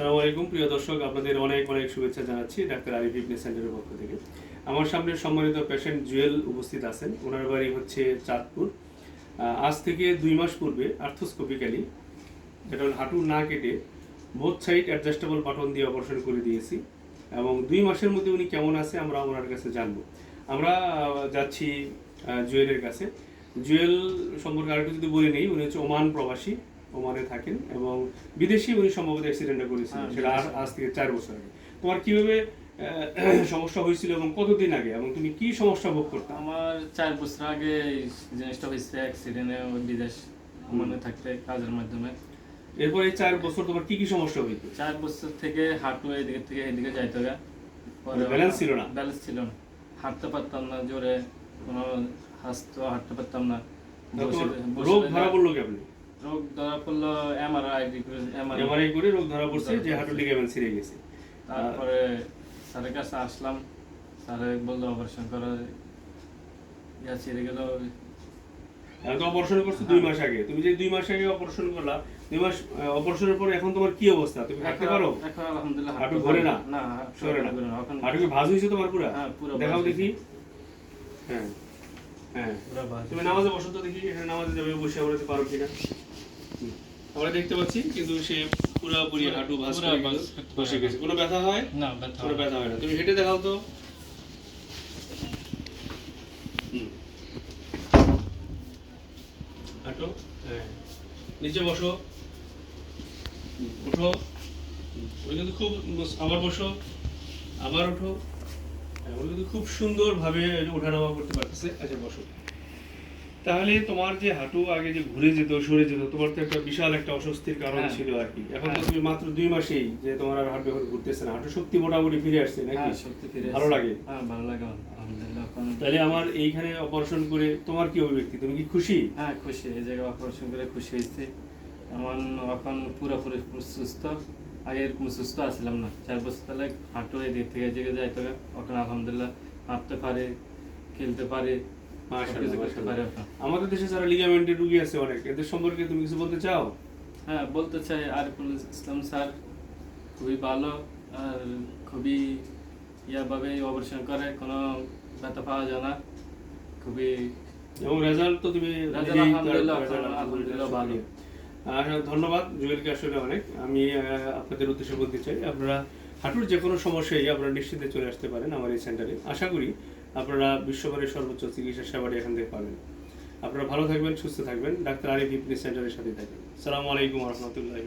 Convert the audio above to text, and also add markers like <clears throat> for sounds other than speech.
সালামু আলাইকুম। প্রিয় দর্শক, আপনাদের অনেক অনেক শুভেচ্ছা জানাচ্ছি ডাক্তার আরিফ ফিটনেস সেন্টারের পক্ষ থেকে। আমার সামনে সম্মানিত পেশেন্ট জুয়েল উপস্থিত আছেন। ওনার বাড়ি হচ্ছে চাঁদপুর। আজ থেকে দুই মাস পূর্বে আর্থোস্কোপিক্যালি যেটা হাঁটু না কেটে বোথ সাইড অ্যাডজাস্টেবল বাটন দিয়ে অপারেশন করে দিয়েছি এবং দুই মাসের মধ্যে উনি কেমন আছে আমরা ওনার কাছে জানব। আমরা যাচ্ছি জুয়েলের কাছে। জুয়েল সম্পর্কে আরেকটু যদি বলে নেই, উনি হচ্ছে ওমান প্রবাসী। ওমানে থাকেন এবং বিদেশি উনি সম্ভবত অ্যাক্সিডেন্টটা করেছিলেন হ্যাঁ, সেটা আজ- আজ থেকে চার বছর আগে। তোমার কীভাবে <clears throat> সমস্যা হয়েছিল এবং কতদিন আগে এবং তুমি কি সমস্যা ভোগ করতে? আমার চার বছর আগে জিনিসটা হয়েছে অ্যাক্সিডেন্টে বিদেশ মনে থাকতে কাজের মাধ্যমে। এরপর এই চার বছর তোমার কি কি সমস্যা হইতো চার বছর থেকে হাঁটু এদিকে থেকে এদিকে যাইতে পরে Balance ছিল না? ব্যালেন্স ছিল না। হাঁটতে পারতাম না জোরে কোনো হাসতে হাঁটতে পারতাম না। রোগ ধরা পড়ল কেমন? রোগ ধরা পড়ল এমআরআই এমআরআই এমআরআই করে রোগ ধরা পড়ছে যে হাঁটু লিগামেন্ট ছিঁড়ে গেছে। তারপরে স্যারের কাছে আসলাম স্যারে বলল অপারেশন করা ইয়া ছিঁড়ে গেল। তো অপারেশন করছ দুই মাস আগে। তুমি যে দুই মাস আগে অপারেশন করলা দুই মাস অপারেশনের পর এখন তোমার কি অবস্থা? তুমি হাঁটতে পারো? এখন আলহামদুলিল্লাহ হাঁটু ঘোরে না? না সরে না? এখন হাঁটু কি ভাঁজ হয়েছে তোমার পুরা? হ্যাঁ, পুরো দেখাও দেখি। হ্যাঁ হ্যাঁ। তুমি নামাজে বসো তো দেখি এখানে নামাজে যাবে বসে আমরা পারো কিনা। আমরা দেখতে পাচ্ছি কিন্তু সে পুরোপুরি হাঁটু ভাঁজ করে বসে গেছে। কোনো ব্যথা হয়? না ব্যথা কোনো ব্যথা হয় না। তুমি হেঁটে দেখাও তো। হাঁটো। হ্যাঁ। নিচে বসো। ওঠো ওই কিন্তু খুব আবার বসো। আবার ওঠো হ্যাঁ, ওই কিন্তু খুব সুন্দরভাবে ওঠানামা করতে পারতেছে। আচ্ছা বসো। তাহলে তোমার যে হাঁটু আগে যে ঘুরে যেত সরে যেত তোমার তো একটা বিশাল একটা অস্বস্তির কারণ হ্যাঁ। ছিল আর কি। এখন তো হ্যাঁ। তুমি মাত্র দুই মাসেই যে তোমার আর হাঁটু এখন ঘুরতেছে না। হাঁটু শক্তি মোটামুটি ফিরে আসছে নাকি? হ্যাঁ, সত্যি ফিরে ভালো লাগে? হ্যাঁ ভালো লাগে আলহামদুলিল্লাহ। তাহলে আমার এইখানে অপারেশন করে তোমার কি অভিব্যক্তি? তুমি কি খুশি? হ্যাঁ খুশি। এই জায়গায় অপারেশন করে খুশি হয়েছে। এমন এখন পুরোপুরি সুস্থ। আগে এরকম সুস্থ আসছিলাম না। চার বছর তাহলে হাঁটু এদিক থেকে এদিকে যাইতে হবে। এখন আলহামদুলিল্লাহ হাঁটতে পারে খেলতে পারে। আমাদের দেশে যারা লিগামেন্টের রুগী আছে অনেক এদের সম্পর্কে তুমি কিছু বলতে চাও? হ্যাঁ বলতে চাই আরিফুল ইসলাম স্যার খুবই ভালো আর খুবই ইয়াভাবে অপারেশন করে কোনো ব্যথা পাওয়া যায় না খুবই এবং রেজাল্ট তো তুমি আলহামদুলিল্লাহ, ভালো। ধন্যবাদ। জুয়েলকে আসলে অনেক। আমি আপনাদের উদ্দেশ্যে বলতে চাই আপনারা হাঁটুর যে কোনো সমস্যায় আপনারা নিশ্চিন্তে চলে আসতে পারেন আমার এই সেন্টারে। আশা করি আপনারা বিশ্বভারের সর্বোচ্চ চিকিৎসা সেবাটি এখান থেকে পাবেন। আপনারা ভালো থাকবেন, সুস্থ থাকবেন। ডাক্তার আরিফ ইপনি সেন্টারের সাথে থাকবেন। সালামু আলাইকুম রহমতুল্লাহ